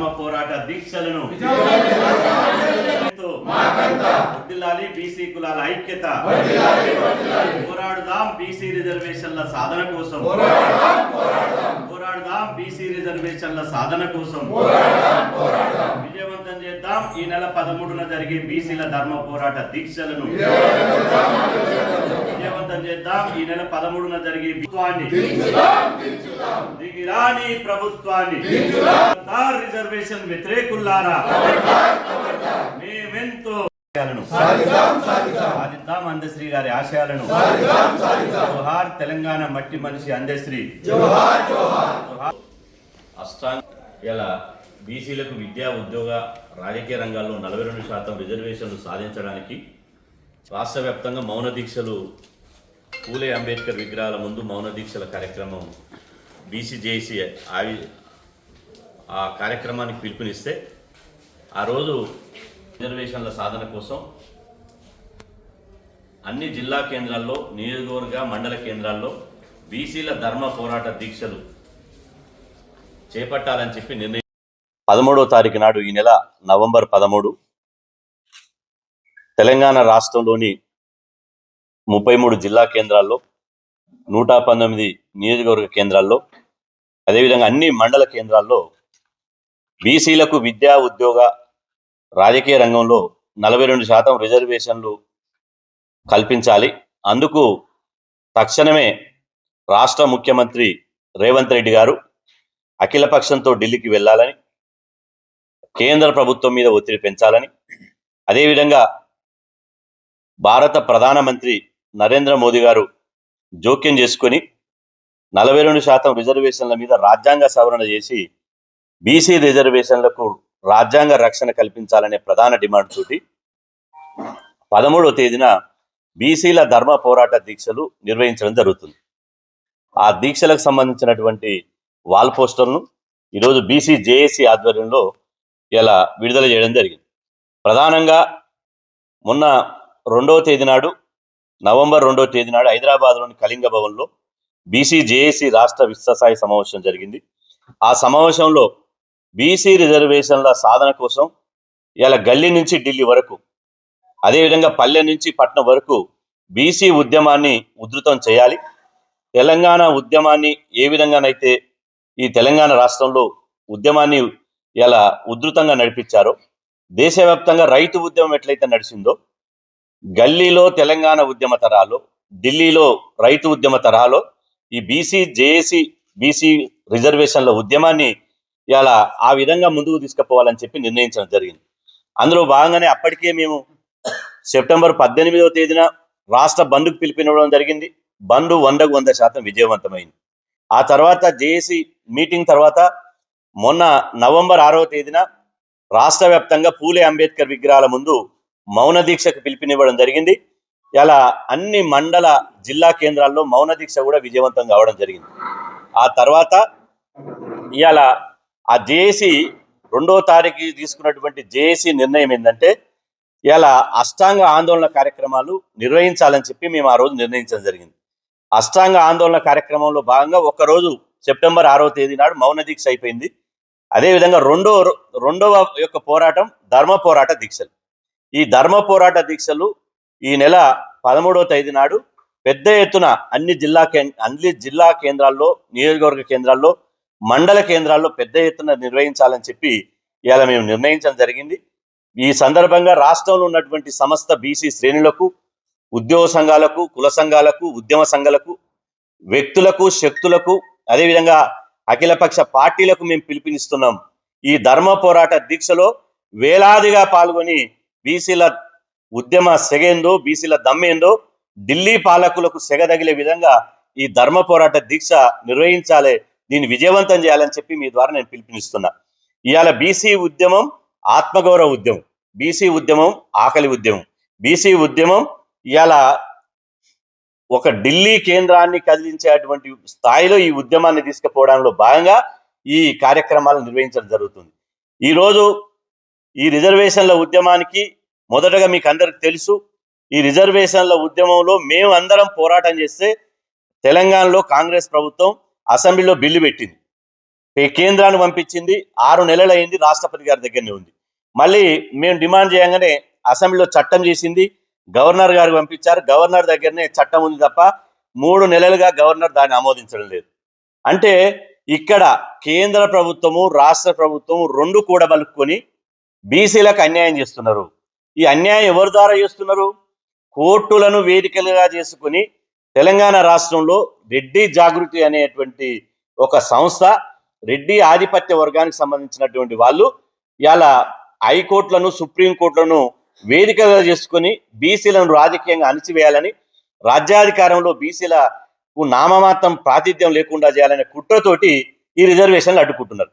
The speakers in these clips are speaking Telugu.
ధర్మ పోరాట దీక్షలను బీసీ కులాల ఐక్యత. పోరాడుదాం బీసీ రిజర్వేషన్ల సాధన కోసం. పోరాడుదాం బీసీ రిజర్వేషన్ల సాధన కోసం. విజయవంతం చేద్దాం ఈ నెల పదమూడున జరిగే బీసీల ధర్మ పోరాట దీక్షలను. విజయవంతం చేద్దాం. ఈ నెల పదమూడున జరిగే ప్రభుత్వాన్ని దిగిరాని ప్రభుత్వాన్ని. రిజర్వేషన్ వ్యతిరేకుల్లారా? మేమెంతో సాధిద్దాం అందశ్రీ గారి ఆశయాలను. జోహార్ తెలంగాణ మట్టి మనిషి అందశ్రీ. అష్టాంగ ఇలా బీసీలకు విద్యా ఉద్యోగ రాజకీయ రంగాల్లో నలభై రెండు శాతం రిజర్వేషన్లు సాధించడానికి రాష్ట్ర వ్యాప్తంగా మౌన దీక్షలు పూలే అంబేద్కర్ విగ్రహాల ముందు మౌన దీక్షల కార్యక్రమం బీసీజేసీ ఆవి ఆ కార్యక్రమానికి పిలుపునిస్తే ఆ రోజు రిజర్వేషన్ల సాధన కోసం అన్ని జిల్లా కేంద్రాల్లో నియోజకవర్గ మండల కేంద్రాల్లో బీసీల ధర్మ పోరాట దీక్షలు చేపట్టాలని చెప్పి నిర్ణయం పదమూడవ తారీఖు నాడు ఈ నెల నవంబర్ పదమూడు తెలంగాణ రాష్ట్రంలోని ముప్పై మూడు జిల్లా కేంద్రాల్లో నూట పంతొమ్మిది నియోజకవర్గ కేంద్రాల్లో అదేవిధంగా అన్ని మండల కేంద్రాల్లో బీసీలకు విద్యా ఉద్యోగ రాజకీయ రంగంలో నలభై రెండు శాతం రిజర్వేషన్లు కల్పించాలి. అందుకు తక్షణమే రాష్ట్ర ముఖ్యమంత్రి రేవంత్ రెడ్డి గారు అఖిలపక్షంతో ఢిల్లీకి వెళ్ళాలని కేంద్ర ప్రభుత్వం మీద ఒత్తిడి పెంచాలని అదేవిధంగా భారత ప్రధానమంత్రి నరేంద్ర మోదీ గారు జోక్యం చేసుకొని నలభై రెండు శాతం రిజర్వేషన్ల మీద రాజ్యాంగ సవరణ చేసి బీసీ రిజర్వేషన్లకు రాజ్యాంగ రక్షణ కల్పించాలనే ప్రధాన డిమాండ్ తోటి పదమూడవ తేదీన బీసీల ధర్మ పోరాట దీక్షలు నిర్వహించడం జరుగుతుంది. ఆ దీక్షలకు సంబంధించినటువంటి వాల్ పోస్టర్ను ఈరోజు బీసీ జేఏసీ ఆధ్వర్యంలో ఇలా విడుదల చేయడం జరిగింది. ప్రధానంగా మొన్న రెండవ తేదీ నాడు నవంబర్ రెండవ తేదీ నాడు హైదరాబాద్లోని కళింగ భవన్లో బీసీ జేఏసీ రాష్ట్ర విశ్వసాయి సమావేశం జరిగింది. ఆ సమావేశంలో బీసీ రిజర్వేషన్ల సాధన కోసం ఇలా గల్లీ నుంచి ఢిల్లీ వరకు అదేవిధంగా పల్లె నుంచి పట్నం వరకు బీసీ ఉద్యమాన్ని ఉధృతం చేయాలి. తెలంగాణ ఉద్యమాన్ని ఏ విధంగానైతే ఈ తెలంగాణ రాష్ట్రంలో ఉద్యమాన్ని ఇలా ఉధృతంగా నడిపించారో దేశవ్యాప్తంగా రైతు ఉద్యమం ఎట్లయితే నడిచిందో గల్లీలో తెలంగాణ ఉద్యమ తరాలు ఢిల్లీలో రైతు ఉద్యమ తరహాలో ఈ బీసీ జేఏసీ బీసీ రిజర్వేషన్ల ఉద్యమాన్ని ఇలా ఆ విధంగా ముందుకు తీసుకుపోవాలని చెప్పి నిర్ణయించడం జరిగింది. అందులో భాగంగానే అప్పటికే మేము సెప్టెంబర్ పద్దెనిమిదవ తేదీన రాష్ట్ర బంద్కు పిలిపినవడం జరిగింది. బంద్ వందకు వంద శాతం విజయవంతమైంది. ఆ తర్వాత జేఏసీ మీటింగ్ తర్వాత మొన్న నవంబర్ ఆరవ తేదీన రాష్ట్ర వ్యాప్తంగా పూలే అంబేద్కర్ విగ్రహాల ముందు మౌన దీక్షకు పిలుపునివ్వడం జరిగింది. ఇలా అన్ని మండల జిల్లా కేంద్రాల్లో మౌన దీక్ష కూడా విజయవంతం కావడం జరిగింది. ఆ తర్వాత ఇవాళ ఆ జేఏసీ రెండో తారీఖు తీసుకున్నటువంటి జేఏసీ నిర్ణయం ఏంటంటే ఇలా అష్టాంగ ఆందోళన కార్యక్రమాలు నిర్వహించాలని చెప్పి మేము ఆ రోజు నిర్ణయించడం జరిగింది. అష్టాంగ ఆందోళన కార్యక్రమంలో భాగంగా ఒకరోజు సెప్టెంబర్ ఆరవ తేదీ నాడు మౌన దీక్ష అయిపోయింది. అదేవిధంగా రెండో రెండవ యొక్క పోరాటం ధర్మ పోరాట దీక్షలు. ఈ ధర్మ పోరాట దీక్షలు ఈ నెల పదమూడవ తేదీ నాడు పెద్ద ఎత్తున అన్ని జిల్లా అన్ని జిల్లా కేంద్రాల్లో నియోజకవర్గ కేంద్రాల్లో మండల కేంద్రాల్లో పెద్ద ఎత్తున నిర్వహించాలని చెప్పి ఇవాళ మేము నిర్ణయించడం జరిగింది. ఈ సందర్భంగా రాష్ట్రంలో ఉన్నటువంటి సమస్త బీసీ శ్రేణులకు ఉద్యోగ సంఘాలకు కుల సంఘాలకు ఉద్యమ సంఘాలకు వ్యక్తులకు శక్తులకు అదేవిధంగా అఖిలపక్ష పార్టీలకు మేము పిలుపునిస్తున్నాం. ఈ ధర్మ పోరాట దీక్షలో వేలాదిగా పాల్గొని బీసీల ఉద్యమ సెగేందో బీసీల దమ్మేందో ఢిల్లీ పాలకులకు సెగదగిలే విధంగా ఈ ధర్మ పోరాట దీక్ష నిర్వహించాలి దీన్ని విజయవంతం చేయాలని చెప్పి మీ ద్వారా నేను పిలుపునిస్తున్నా. ఇవాళ బీసీ ఉద్యమం ఆత్మగౌరవ ఉద్యమం. బీసీ ఉద్యమం ఆకలి ఉద్యమం. బీసీ ఉద్యమం ఇవాళ ఒక ఢిల్లీ కేంద్రాన్ని కదిలించేటువంటి స్థాయిలో ఈ ఉద్యమాన్ని తీసుకుపోవడంలో భాగంగా ఈ కార్యక్రమాలు నిర్వహించడం జరుగుతుంది. ఈరోజు ఈ రిజర్వేషన్ల ఉద్యమానికి మొదటగా మీకు అందరికి తెలుసు ఈ రిజర్వేషన్ల ఉద్యమంలో మేము అందరం పోరాటం చేస్తే తెలంగాణలో కాంగ్రెస్ ప్రభుత్వం అసెంబ్లీలో బిల్లు పెట్టింది. కేంద్రానికి కేంద్రాన్ని పంపించింది ఆరు నెలలు అయింది రాష్ట్రపతి గారి దగ్గరనే ఉంది. మళ్ళీ మేము డిమాండ్ చేయగానే అసెంబ్లీలో చట్టం చేసింది గవర్నర్ గారికి పంపించారు గవర్నర్ దగ్గరనే చట్టం ఉంది తప్ప మూడు నెలలుగా గవర్నర్ దాన్ని ఆమోదించడం లేదు. అంటే ఇక్కడ కేంద్ర ప్రభుత్వము రాష్ట్ర ప్రభుత్వము రెండు కూడబలుకొని బీసీలకు అన్యాయం చేస్తున్నారు. ఈ అన్యాయం ఎవరి ద్వారా చేస్తున్నారు? కోర్టులను వేదికలుగా చేసుకుని తెలంగాణ రాష్ట్రంలో రెడ్డి జాగృతి అనేటువంటి ఒక సంస్థ రెడ్డి ఆధిపత్య వర్గానికి సంబంధించినటువంటి వాళ్ళు ఇలా హైకోర్టులను సుప్రీంకోర్టులను వేదికగా చేసుకుని బీసీలను రాజకీయంగా అణిచివేయాలని రాజ్యాధికారంలో బీసీలకు నామమాత్రం ప్రాతిథ్యం లేకుండా చేయాలనే కుట్రతోటి ఈ రిజర్వేషన్లు అడ్డుకుంటున్నారు.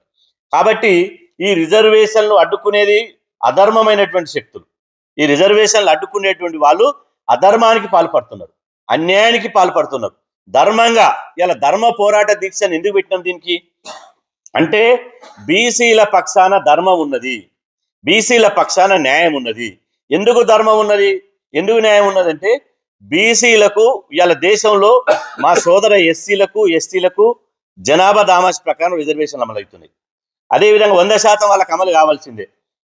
కాబట్టి ఈ రిజర్వేషన్లు అడ్డుకునేది అధర్మమైనటువంటి శక్తులు. ఈ రిజర్వేషన్లు అడ్డుకునేటువంటి వాళ్ళు అధర్మానికి పాల్పడుతున్నారు అన్యాయానికి పాల్పడుతున్నారు. ధర్మంగా ఇలా ధర్మ పోరాట దీక్షను ఎందుకు పెట్టినాం దీనికి? అంటే బీసీల పక్షాన ధర్మం ఉన్నది. బీసీల పక్షాన న్యాయం ఉన్నది. ఎందుకు ధర్మం ఉన్నది? ఎందుకు న్యాయం ఉన్నదంటే బీసీలకు ఇవాళ దేశంలో మా సోదర ఎస్సీలకు ఎస్టీలకు జనాభా దామాష ప్రకారం రిజర్వేషన్ అమలవుతున్నాయి. అదేవిధంగా వంద శాతం వాళ్ళకి అమలు కావాల్సిందే.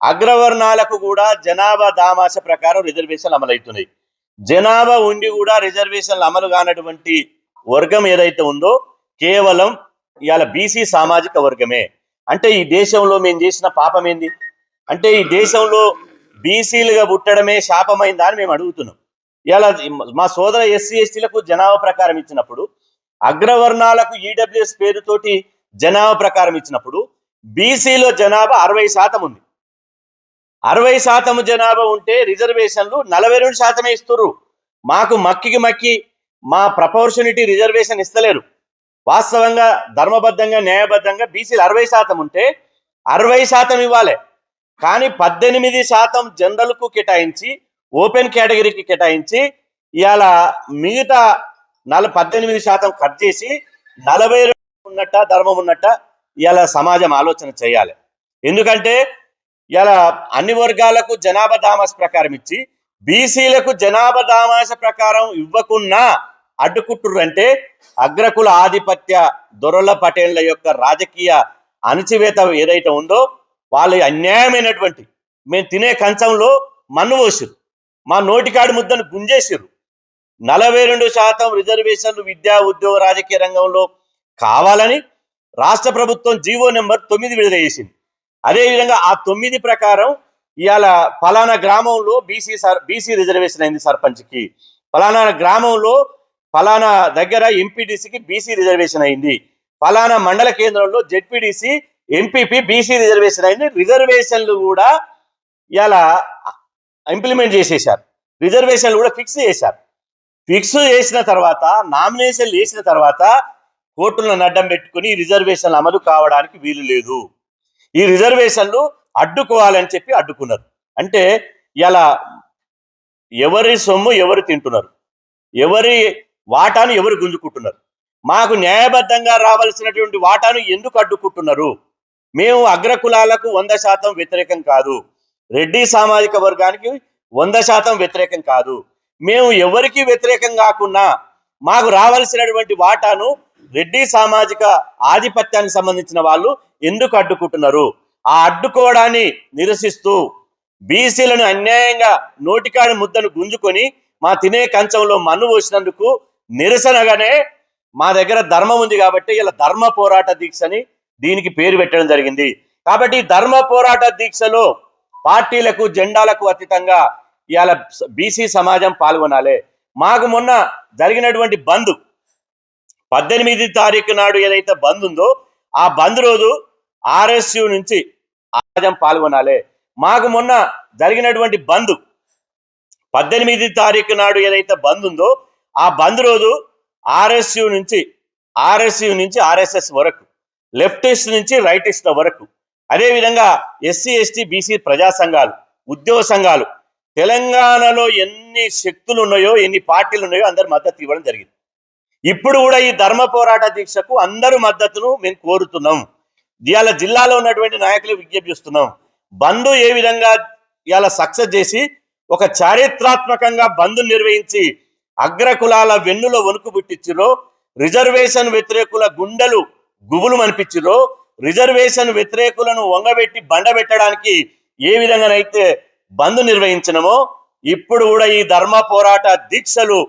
అగ్రవర్ణాలకు కూడా జనాభా దామాష ప్రకారం రిజర్వేషన్ అమలవుతున్నాయి. జనాభా ఉండి కూడా రిజర్వేషన్లు అమలు కానటువంటి వర్గం ఏదైతే ఉందో కేవలం ఇవాళ బీసీ సామాజిక వర్గమే. అంటే ఈ దేశంలో మేము చేసిన పాపం ఏంది? అంటే ఈ దేశంలో బీసీలుగా పుట్టడమే శాపమైందా అని మేము అడుగుతున్నాం. ఇలా మా సోదర ఎస్సీ ఎస్టీలకు జనాభా ప్రకారం ఇచ్చినప్పుడు అగ్రవర్ణాలకు ఈడబ్ల్యూఎస్ పేరుతోటి జనాభా ప్రకారం ఇచ్చినప్పుడు బీసీలో జనాభా అరవై శాతం ఉంది. అరవై శాతం జనాభా ఉంటే రిజర్వేషన్లు నలభై రెండు శాతమే ఇస్తుర్రు. మాకు మక్కికి మక్కి మా ప్రపోర్షనిటీ రిజర్వేషన్ ఇస్తలేరు. వాస్తవంగా ధర్మబద్ధంగా న్యాయబద్ధంగా బీసీలు అరవై శాతం ఉంటే అరవై శాతం ఇవ్వాలి. కానీ పద్దెనిమిది శాతం జనరల్కు కేటాయించి ఓపెన్ కేటగిరీకి కేటాయించి ఇవాళ మిగతా నల పద్దెనిమిది శాతం కట్ చేసి నలభై రెండు ఉన్నట్ట ధర్మం ఉన్నట్ట ఇవాళ సమాజం ఆలోచన చేయాలి. ఎందుకంటే ఇలా అన్ని వర్గాలకు జనాభా దామాస ప్రకారం ఇచ్చి బీసీలకు జనాభా దామాస ప్రకారం ఇవ్వకున్నా అడ్డుకుంటుర్రు అంటే అగ్రకుల ఆధిపత్య దొరల పటేళ్ళ యొక్క రాజకీయ అణచివేత ఏదైతే ఉందో వాళ్ళు అన్యాయమైనటువంటి మేము తినే కంచంలో మన్ను పోసిరు మా నోటికాడి ముద్దను గుంజేసిరు నలభై రెండు శాతం రిజర్వేషన్లు విద్యా ఉద్యోగ రాజకీయ రంగంలో కావాలని రాష్ట్ర ప్రభుత్వం జీవో నెంబర్ తొమ్మిది విడుదల చేసింది. అదేవిధంగా ఆ తొమ్మిది ప్రకారం ఇవాళ ఫలానా గ్రామంలో బీసీ సర్ బీసీ రిజర్వేషన్ అయింది సర్పంచ్కి. ఫలానా గ్రామంలో ఫలానా దగ్గర ఎంపీడీసీకి బీసీ రిజర్వేషన్ అయింది. ఫలానా మండల కేంద్రంలో జెడ్పీడీసీ ఎంపీపీ బీసీ రిజర్వేషన్ అయింది. రిజర్వేషన్లు కూడా ఇలా ఇంప్లిమెంట్ చేసేసారు రిజర్వేషన్లు కూడా ఫిక్స్ చేశారు. ఫిక్స్ చేసిన తర్వాత నామినేషన్లు వేసిన తర్వాత కోర్టులను అడ్డం పెట్టుకుని రిజర్వేషన్లు అమలు కావడానికి వీలు లేదు. ఈ రిజర్వేషన్లు అడ్డుకోవాలని చెప్పి అడ్డుకున్నారు. అంటే ఇలా ఎవరి సొమ్ము ఎవరు తింటున్నారు? ఎవరి వాటాను ఎవరు గుంజుకుంటున్నారు? మాకు న్యాయబద్ధంగా రావాల్సినటువంటి వాటాను ఎందుకు అడ్డుకుంటున్నారు? మేము అగ్రకులాలకు వంద శాతం వ్యతిరేకం కాదు. రెడ్డి సామాజిక వర్గానికి వంద శాతం వ్యతిరేకం కాదు. మేము ఎవరికి వ్యతిరేకం కాకుండా మాకు రావాల్సినటువంటి వాటాను రెడ్డి సామాజిక ఆధిపత్యానికి సంబంధించిన వాళ్ళు ఎందుకు అడ్డుకుంటున్నారు? ఆ అడ్డుకోవడాన్ని నిరసిస్తూ బీసీలను అన్యాయంగా నోటికాడి ముద్దను గుంజుకొని మా తినే కంచంలో మన్ను పోసినందుకు నిరసనగానే మా దగ్గర ధర్మం ఉంది కాబట్టి ఇలా ధర్మ పోరాట దీక్షని దీనికి పేరు పెట్టడం జరిగింది. కాబట్టి ధర్మ పోరాట దీక్షలో పార్టీలకు జెండాలకు అతీతంగా ఇవాళ బీసీ సమాజం పాల్గొనాలి. మాకు మొన్న జరిగినటువంటి బంద్ పద్దెనిమిది తారీఖు నాడు ఏదైతే బంద్ ఉందో ఆ బంద్ రోజు ఆర్ఎస్యు నుంచి ఆజం పాల్గొనాలి. మాకు మొన్న జరిగినటువంటి బంద్ పద్దెనిమిది తారీఖు నాడు ఏదైతే బంద్ ఉందో ఆ బంద్ రోజు ఆర్ఎస్యు నుంచి ఆర్ఎస్యు నుంచి ఆర్ఎస్ఎస్ వరకు లెఫ్టిస్ట్ నుంచి రైటిస్ట్ల వరకు అదేవిధంగా ఎస్సీ ఎస్టీ బీసీ ప్రజా సంఘాలు ఉద్యోగ సంఘాలు తెలంగాణలో ఎన్ని శక్తులు ఉన్నాయో ఎన్ని పార్టీలు ఉన్నాయో అందరు మద్దతు ఇవ్వడం జరిగింది. ఇప్పుడు కూడా ఈ ధర్మ పోరాట దీక్షకు అందరూ మద్దతును మేము కోరుతున్నాం. ఇవాళ జిల్లాలో ఉన్నటువంటి నాయకులు విజ్ఞప్తి చేస్తున్నాం బంధు ఏ విధంగా ఇవాళ సక్సెస్ చేసి ఒక చారిత్రాత్మకంగా బంధు నిర్వహించి అగ్రకులాల వెన్నులో వణుకు పుట్టించిరో రిజర్వేషన్ వ్యతిరేకుల గుండెలు గుబులు అనిపించిరో రిజర్వేషన్ వ్యతిరేకులను వంగబెట్టి బండబెట్టడానికి ఏ విధంగానైతే బంద్ నిర్వహించినమో ఇప్పుడు కూడా ఈ ధర్మ పోరాట దీక్షలు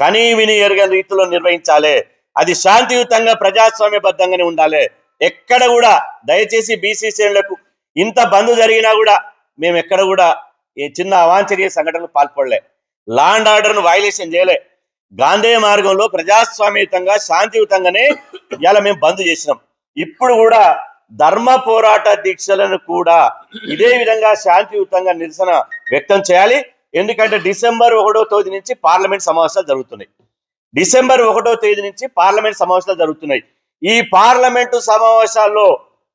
కనీ విని ఎరగని రీతిలో నిర్వహించాలి. అది శాంతియుతంగా ప్రజాస్వామ్యబద్ధంగానే ఉండాలి. ఎక్కడ కూడా దయచేసి బీసీ శ్రేణులకు ఇంత బంద్ జరిగినా కూడా మేము ఎక్కడ కూడా ఈ చిన్న అవాంఛనీయ సంఘటనలు పాల్పడలే. లాండ్ ఆర్డర్ను వైలేషన్ చేయలే. గాంధీ మార్గంలో ప్రజాస్వామ్యయుతంగా శాంతియుతంగానే ఇలా మేము బంద్ చేసినాం. ఇప్పుడు కూడా ధర్మ పోరాట దీక్షలను కూడా ఇదే విధంగా శాంతియుతంగా నిరసన వ్యక్తం చేయాలి. ఎందుకంటే డిసెంబర్ ఒకటో తేదీ నుంచి పార్లమెంట్ సమావేశాలు జరుగుతున్నాయి. డిసెంబర్ ఒకటో తేదీ నుంచి పార్లమెంట్ సమావేశాలు జరుగుతున్నాయి. ఈ పార్లమెంటు సమావేశాల్లో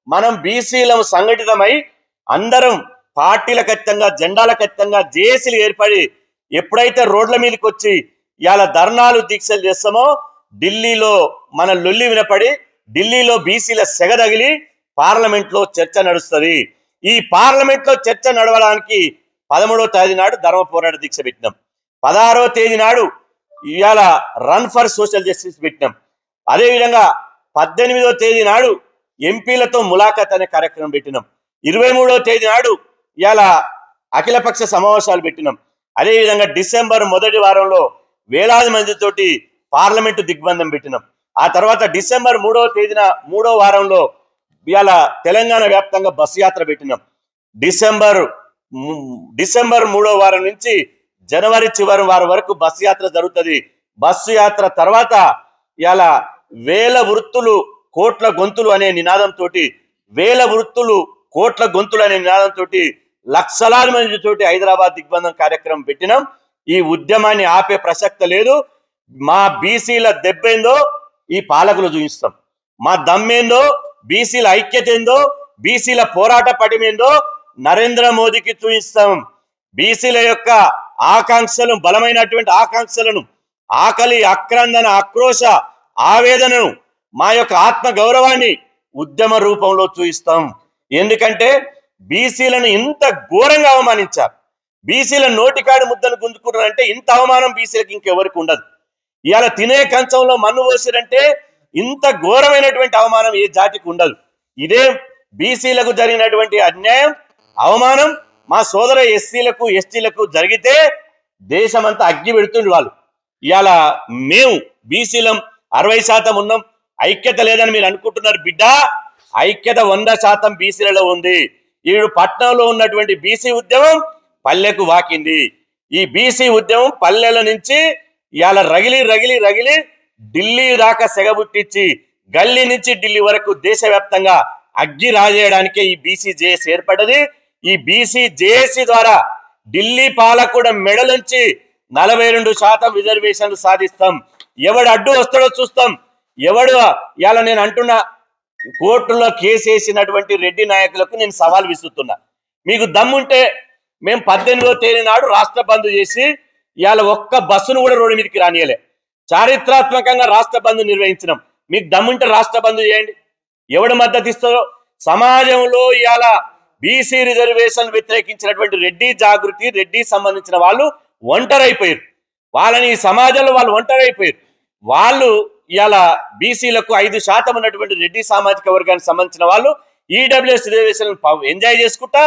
మనం బీసీలం సంఘటితమై అందరం పార్టీల ఖచ్చితంగా జెండాల ఖచ్చితంగా జేఏసీలు ఏర్పడి ఎప్పుడైతే రోడ్ల మీదకి వచ్చి ఇవాళ ధర్నాలు దీక్షలు చేస్తామో ఢిల్లీలో మన లొల్లి వినపడి ఢిల్లీలో బీసీల సెగ తగిలి పార్లమెంట్లో చర్చ నడుస్తుంది. ఈ పార్లమెంట్లో చర్చ నడవడానికి పదమూడవ తేదీ నాడు ధర్మ పోరాట దీక్ష పెట్టినాం. పదహారో తేదీ నాడు ఇవాళ రన్ ఫర్ సోషల్ జస్టిస్ పెట్టినాం. అదేవిధంగా పద్దెనిమిదో తేదీ నాడు ఎంపీలతో ములాఖత్ అనే కార్యక్రమం పెట్టినాం. ఇరవై మూడో తేదీ నాడు ఇవాళ అఖిలపక్ష సమావేశాలు పెట్టినాం. అదేవిధంగా డిసెంబర్ మొదటి వారంలో వేలాది మందితోటి పార్లమెంటు దిగ్బంధం పెట్టినాం. ఆ తర్వాత డిసెంబర్ మూడవ తేదీన మూడో వారంలో ఇవాళ తెలంగాణ వ్యాప్తంగా బస్సు యాత్ర పెట్టినాం. డిసెంబర్ డిసెంబర్ మూడో వారం నుంచి జనవరి చివరి వారం వరకు బస్సు యాత్ర జరుగుతుంది. బస్సు యాత్ర తర్వాత ఇలా వేల వృత్తులు కోట్ల గొంతులు అనే నినాదంతో వేల వృత్తులు కోట్ల గొంతులు అనే నినాదంతో లక్షలాది మంది తోటి హైదరాబాద్ దిగ్బంధం కార్యక్రమం పెట్టినాం. ఈ ఉద్యమాన్ని ఆపే ప్రసక్తి లేదు. మా బీసీల దెబ్బేందో ఈ పాలకులు చూపిస్తాం. మా దమ్మేందో బీసీల ఐక్యత ఏందో బీసీల పోరాట పటిమేందో నరేంద్ర మోదీకి చూపిస్తాం. బీసీల యొక్క ఆకాంక్షలు బలమైనటువంటి ఆకాంక్షలను ఆకలి అక్రందన ఆక్రోశ ఆవేదనను మా యొక్క ఆత్మ గౌరవాన్ని ఉద్యమ రూపంలో చూపిస్తాం. ఎందుకంటే బీసీలను ఇంత ఘోరంగా అవమానించారు. బీసీల నోటికాడి ముద్దను గుంజుకున్నారంటే ఇంత అవమానం బీసీలకు ఇంకెవరికి ఉండదు. ఇవాళ తినే కంచంలో మన్ను పోసిరంటే ఇంత ఘోరమైనటువంటి అవమానం ఏ జాతికి ఉండదు. ఇదే బీసీలకు జరిగినటువంటి అన్యాయం అవమానం మా సోదర ఎస్సీలకు ఎస్టీలకు జరిగితే దేశమంతా అగ్గి పెడుతుండే వాళ్ళు. ఇవాళ మేము బీసీలం అరవై శాతం ఉన్నాం ఐక్యత లేదని మీరు అనుకుంటున్నారు బిడ్డ. ఐక్యత వంద శాతం బీసీలలో ఉంది. ఈడు పట్నంలో ఉన్నటువంటి బీసీ ఉద్యమం పల్లెకు వాకింది. ఈ బీసీ ఉద్యమం పల్లెల నుంచి ఇవాళ రగిలి రగిలి రగిలి ఢిల్లీ దాకా సెగబుట్టించి గల్లీ నుంచి ఢిల్లీ వరకు దేశవ్యాప్తంగా అగ్గి రాజేయడానికే ఈ బీసీ ఏర్పడ్డది. ఈ బీసీ జేఏసీ ద్వారా ఢిల్లీ పాలకుడ మెడలుంచి నలభై రెండు శాతం రిజర్వేషన్లు సాధిస్తాం. ఎవడు అడ్డు వస్తాడో చూస్తాం. ఎవడు ఇలా నేను అంటున్నా కోర్టులో కేసు వేసినటువంటి రెడ్డి నాయకులకు నేను సవాల్ విసురుతున్నా. మీకు దమ్ముంటే మేము పద్దెనిమిదో తేదీ నాడు రాష్ట్ర బంద్ చేసి ఇవాళ ఒక్క బస్సును కూడా రోడ్డు మీదకి రానియలే. చారిత్రాత్మకంగా రాష్ట్ర బంద్ నిర్వహించినాం. మీకు దమ్ముంటే రాష్ట్ర బంద్ చేయండి. ఎవడు మద్దతు ఇస్తారో సమాజంలో ఇవాళ బీసీ రిజర్వేషన్ వ్యతిరేకించినటువంటి రెడ్డి జాగృతి రెడ్డి సంబంధించిన వాళ్ళు ఒంటరైపోయారు. వాళ్ళని ఈ సమాజంలో వాళ్ళు ఒంటరైపోయారు. వాళ్ళు ఇలా బీసీలకు ఐదు శాతం ఉన్నటువంటి రెడ్డి సామాజిక వర్గానికి సంబంధించిన వాళ్ళు ఈడబ్ల్యూఎస్ రిజర్వేషన్ ఎంజాయ్ చేసుకుంటా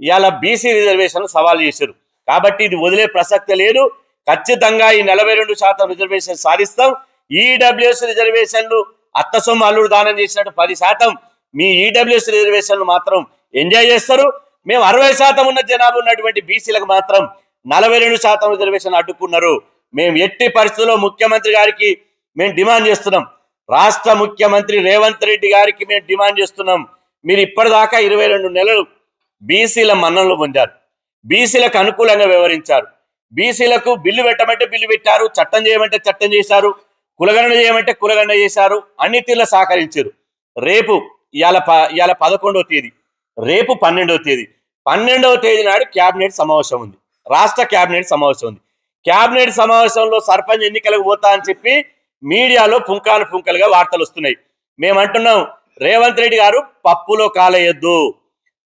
ఇలా బీసీ రిజర్వేషన్ సవాల్ చేశారు. కాబట్టి ఇది వదిలే ప్రసక్తి లేదు. ఖచ్చితంగా ఈ నలభై రెండు శాతం రిజర్వేషన్ సాధిస్తాం. ఈడబ్ల్యూఎస్ రిజర్వేషన్లు అత్తసొమ్మ అల్లుడు దానం చేసినట్టు పది శాతం మీ ఈడబ్ల్యూఎస్ రిజర్వేషన్లు మాత్రం ఎంజాయ్ చేస్తారు. మేము అరవై శాతం ఉన్న జనాభా ఉన్నటువంటి బీసీలకు మాత్రం నలభై రెండు శాతం రిజర్వేషన్ అడ్డుకున్నారు. మేము ఎట్టి పరిస్థితుల్లో ముఖ్యమంత్రి గారికి మేము డిమాండ్ చేస్తున్నాం. రాష్ట్ర ముఖ్యమంత్రి రేవంత్ రెడ్డి గారికి మేము డిమాండ్ చేస్తున్నాం. మీరు ఇప్పటిదాకా ఇరవై రెండు నెలలు బీసీల మన్ననలు పొందారు. బీసీలకు అనుకూలంగా వ్యవహరించారు. బీసీలకు బిల్లు పెట్టమంటే బిల్లు పెట్టారు. చట్టం చేయమంటే చట్టం చేశారు. కులగణన చేయమంటే కులగణన చేశారు. అన్ని సహకరించారు. రేపు ఇవాళ ప ఇవాళ పదకొండవ తేదీ. రేపు పన్నెండవ తేదీ. పన్నెండవ తేదీ నాడు క్యాబినెట్ సమావేశం ఉంది. రాష్ట్ర క్యాబినెట్ సమావేశం ఉంది. క్యాబినెట్ సమావేశంలో సర్పంచ్ ఎన్నికలకు పోతా అని చెప్పి మీడియాలో పుంకాలు పుంకలుగా వార్తలు వస్తున్నాయి. మేము అంటున్నాం రేవంత్ రెడ్డి గారు పప్పులో కాలేయొద్దు.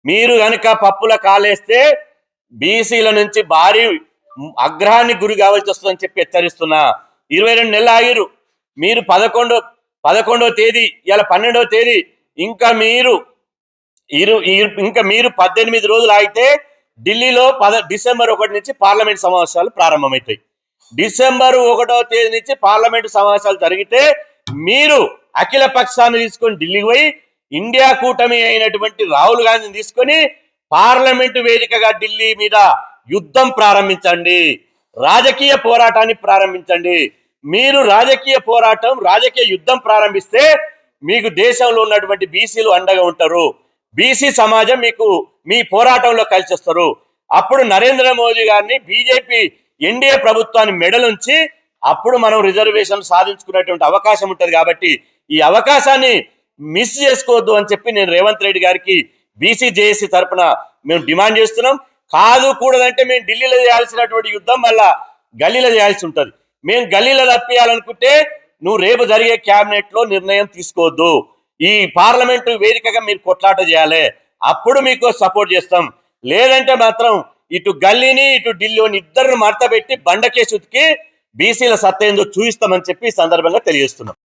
మీరు కనుక పప్పులో కాలేస్తే బీసీల నుంచి భారీ అగ్రహానికి గురి కావాల్సి వస్తుందని చెప్పి హెచ్చరిస్తున్నా. ఇరవై రెండు నెలలు ఆగిరు మీరు పదకొండో పదకొండో తేదీ ఇలా పన్నెండవ తేదీ ఇంకా మీరు ఇరు ఇంకా మీరు పద్దెనిమిది రోజులు ఆగితే ఢిల్లీలో పద డిసెంబర్ ఒకటి నుంచి పార్లమెంట్ సమావేశాలు ప్రారంభమవుతాయి. డిసెంబర్ ఒకటో తేదీ నుంచి పార్లమెంటు సమావేశాలు జరిగితే మీరు అఖిల పక్షాన్ని తీసుకొని ఢిల్లీకి పోయి ఇండియా కూటమి అయినటువంటి రాహుల్ గాంధీని తీసుకొని పార్లమెంటు వేదికగా ఢిల్లీ మీద యుద్ధం ప్రారంభించండి. రాజకీయ పోరాటాన్ని ప్రారంభించండి. మీరు రాజకీయ పోరాటం రాజకీయ యుద్ధం ప్రారంభిస్తే మీకు దేశంలో ఉన్నటువంటి బీసీలు అండగా ఉంటారు. బీసీ సమాజం మీకు మీ పోరాటంలో కలిసి వస్తారు అప్పుడు నరేంద్ర మోదీ గారిని బీజేపీ ఎన్డీఏ ప్రభుత్వాన్ని మెడలుంచి అప్పుడు మనం రిజర్వేషన్ సాధించుకునేటువంటి అవకాశం ఉంటుంది కాబట్టి ఈ అవకాశాన్ని మిస్ చేసుకోవద్దు అని చెప్పి నేను రేవంత్ రెడ్డి గారికి బీసీ జేఏసీ తరఫున మేము డిమాండ్ చేస్తున్నాం. కాదు కూడదంటే మేము ఢిల్లీలో చేయాల్సినటువంటి యుద్ధం మళ్ళా గల్లీలో చేయాల్సి ఉంటుంది. మేము గల్లీలో తప్పియాలనుకుంటే నువ్వు రేపు జరిగే క్యాబినెట్లో నిర్ణయం తీసుకోవద్దు. ఈ పార్లమెంటు వేదికగా మీరు కొట్లాట చేయాలి. అప్పుడు మీకు సపోర్ట్ చేస్తాం. లేదంటే మాత్రం ఇటు గల్లీని ఇటు ఢిల్లీని ఇద్దరిని మడత పెట్టి బండకేసి ఉతికి బీసీల సత్తా ఏందో చూపిస్తామని చెప్పి ఈ సందర్భంగా తెలియజేస్తున్నాం.